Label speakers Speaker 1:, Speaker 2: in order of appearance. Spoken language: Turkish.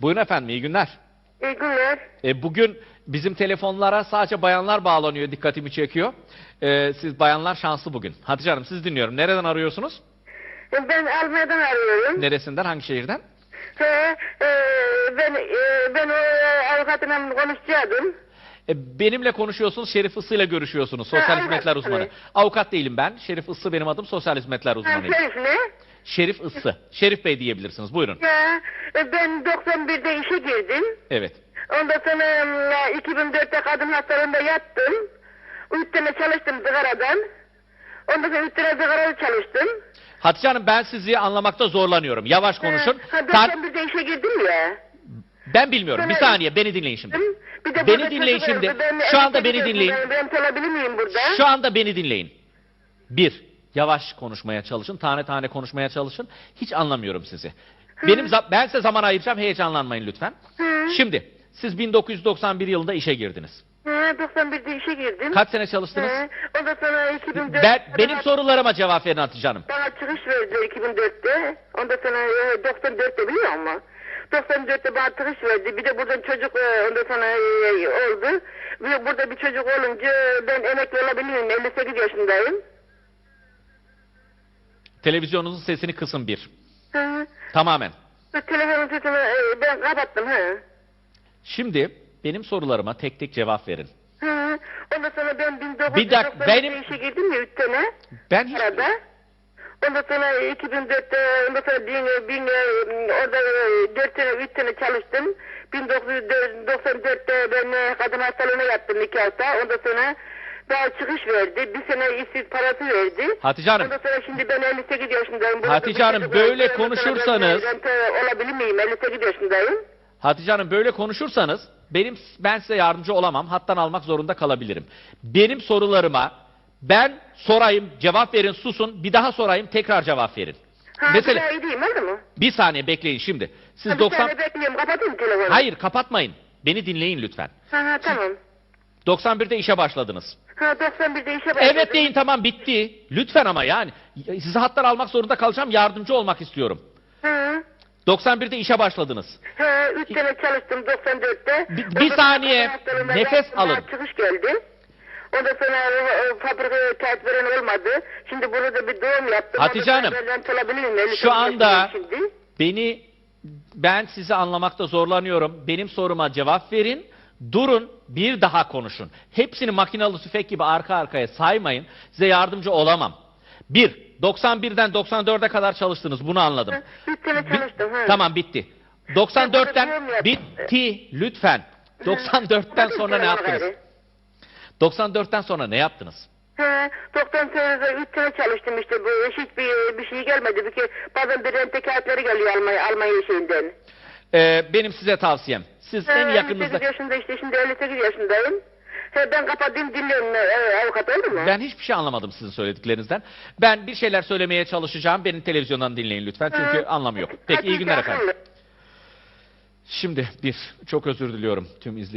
Speaker 1: Buyurun efendim iyi günler.
Speaker 2: İyi günler.
Speaker 1: E, bugün bizim telefonlara sadece bayanlar bağlanıyor dikkatimi çekiyor. E, siz bayanlar şanslı bugün. Hatice Hanım siz dinliyorum. Nereden arıyorsunuz?
Speaker 2: Ben Almanya'dan arıyorum.
Speaker 1: Neresinden hangi şehirden?
Speaker 2: He, e, ben e, ben o e, konuşacaktım.
Speaker 1: E, benimle konuşuyorsunuz Şerif Issı ile görüşüyorsunuz. Sosyal
Speaker 2: avukat,
Speaker 1: hizmetler uzmanı.
Speaker 2: evet.
Speaker 1: Avukat değilim ben. Şerif Issı benim adım sosyal hizmetler
Speaker 2: Ha,
Speaker 1: uzmanıyım.
Speaker 2: Şerif ne?
Speaker 1: Şerif Issı. Şerif Bey diyebilirsiniz. Buyurun.
Speaker 2: Ben 91'de işe girdim.
Speaker 1: Evet.
Speaker 2: Ondan sonra e, 2004'te kadın hastalığında yattım. Üç sene çalıştım zıgaradan. Ondan sonra üç sene zıgarada çalıştım.
Speaker 1: Hatice Hanım ben sizi anlamakta zorlanıyorum. Yavaş konuşun.
Speaker 2: Ha,
Speaker 1: Tar-
Speaker 2: 91'de işe girdim ya.
Speaker 1: ben bilmiyorum. Bir saniye beni dinleyin şimdi.
Speaker 2: Bir de
Speaker 1: Beni
Speaker 2: burada
Speaker 1: dinleyin
Speaker 2: çocuk
Speaker 1: şimdi.
Speaker 2: Ben
Speaker 1: Şu anda beni dinleyin.
Speaker 2: Ben, ben çalabilir miyim burada?
Speaker 1: Şu anda beni dinleyin. Bir, yavaş konuşmaya çalışın, tane tane konuşmaya çalışın. Hiç anlamıyorum sizi. Benim ben size zaman ayıracağım, heyecanlanmayın lütfen.
Speaker 2: Hı.
Speaker 1: Şimdi, siz 1991 yılında işe girdiniz.
Speaker 2: He, 91'de işe girdim.
Speaker 1: Kaç sene çalıştınız?
Speaker 2: He, ondan sonra 2004
Speaker 1: Ben, benim sorularıma cevap verin Hatice Hanım.
Speaker 2: bana çıkış verdi 2004'te. Ondan sonra e, 94'te biliyor musun? 94'te bana çıkış verdi. Bir de buradan çocuk e, ondan sonra e, oldu. Burada bir çocuk olunca ben emekli olabilirim. 58 yaşındayım.
Speaker 1: Televizyonunuzun sesini kısın bir.
Speaker 2: Hı.
Speaker 1: Tamamen.
Speaker 2: Telefonun sesini e, ben kapattım. He.
Speaker 1: Şimdi benim sorularıma tek tek cevap verin.
Speaker 2: Hı. Ondan sonra ben 1990'da
Speaker 1: Bir dakika, benim-
Speaker 2: işe girdim ya 3 sene.
Speaker 1: Ben hiç...
Speaker 2: Arada. Ondan sonra 2004'te ondan sonra bin, bin, e, orada 4 sene 3 sene çalıştım. 1994'te ben e, kadın hastalığına yattım 2 hafta. Ondan sonra daha çıkış verdi. Bir sene işsiz parası verdi.
Speaker 1: Hatice Hanım,
Speaker 2: Ondan sonra şimdi ben 58 yaşındayım. Burada
Speaker 1: Hatice
Speaker 2: bir
Speaker 1: Hanım, böyle konuşursanız-
Speaker 2: olabilir miyim? 58 yaşındayım.
Speaker 1: Hatice Hanım böyle konuşursanız benim ben size yardımcı olamam. Hattan almak zorunda kalabilirim. Benim sorularıma ben sorayım, cevap verin, susun. Bir daha sorayım, tekrar cevap verin.
Speaker 2: Ha,
Speaker 1: Mesela
Speaker 2: değil mi? Oldu mu?
Speaker 1: bir saniye bekleyin şimdi. Siz
Speaker 2: Ha, bir
Speaker 1: 90
Speaker 2: saniye bekliyorum. Kapatayım telefonu.
Speaker 1: Hayır, kapatmayın. Beni dinleyin lütfen.
Speaker 2: Ha, ha, tamam.
Speaker 1: 91'de işe başladınız.
Speaker 2: Ha 91'de işe başladım.
Speaker 1: Evet deyin tamam bitti. Lütfen ama yani sizi hattan almak zorunda kalacağım. Yardımcı olmak istiyorum.
Speaker 2: Hı.
Speaker 1: 91'de işe başladınız.
Speaker 2: He, üç sene çalıştım 94'te.
Speaker 1: Bir- bir saniye, nefes alın.
Speaker 2: Çıkış geldi. Ondan sonra e, fabrikaya kağıt veren olmadı. Şimdi burada bir doğum yaptım.
Speaker 1: Hatice Hanım, şu anda-. Beni ben sizi anlamakta zorlanıyorum. Benim soruma cevap verin. Durun bir daha konuşun. Hepsini makinalı tüfek gibi arka arkaya saymayın. Size yardımcı olamam. Bir, 91'den 94'e kadar çalıştınız. Bunu anladım.
Speaker 2: Hı, Üç sene
Speaker 1: Bi-
Speaker 2: çalıştım. he.
Speaker 1: Tamam bitti. 94'ten
Speaker 2: Ben burada
Speaker 1: bitti lütfen. 94'ten
Speaker 2: Bakın
Speaker 1: sonra ne yaptınız?
Speaker 2: gayrı.
Speaker 1: 94'ten sonra ne yaptınız?
Speaker 2: He, 94'de üç sene çalıştım işte. Bu hiçbir bir şey gelmedi. Bir bazen bir rente kağıtları geliyor Almanya, Almanya şeyinden.
Speaker 1: Ee, benim size tavsiyem. Siz en yakınınızda
Speaker 2: 58 yaşında işte şimdi 58 yaşındayım. He, ben kapatayım dinliyorum e, avukat oldu mu?
Speaker 1: Ben hiçbir şey anlamadım sizin söylediklerinizden. Ben bir şeyler söylemeye çalışacağım. Benim televizyondan dinleyin lütfen çünkü
Speaker 2: Hı.
Speaker 1: anlamı yok. Peki iyi günler efendim. Şimdi bir çok özür diliyorum tüm izleyici.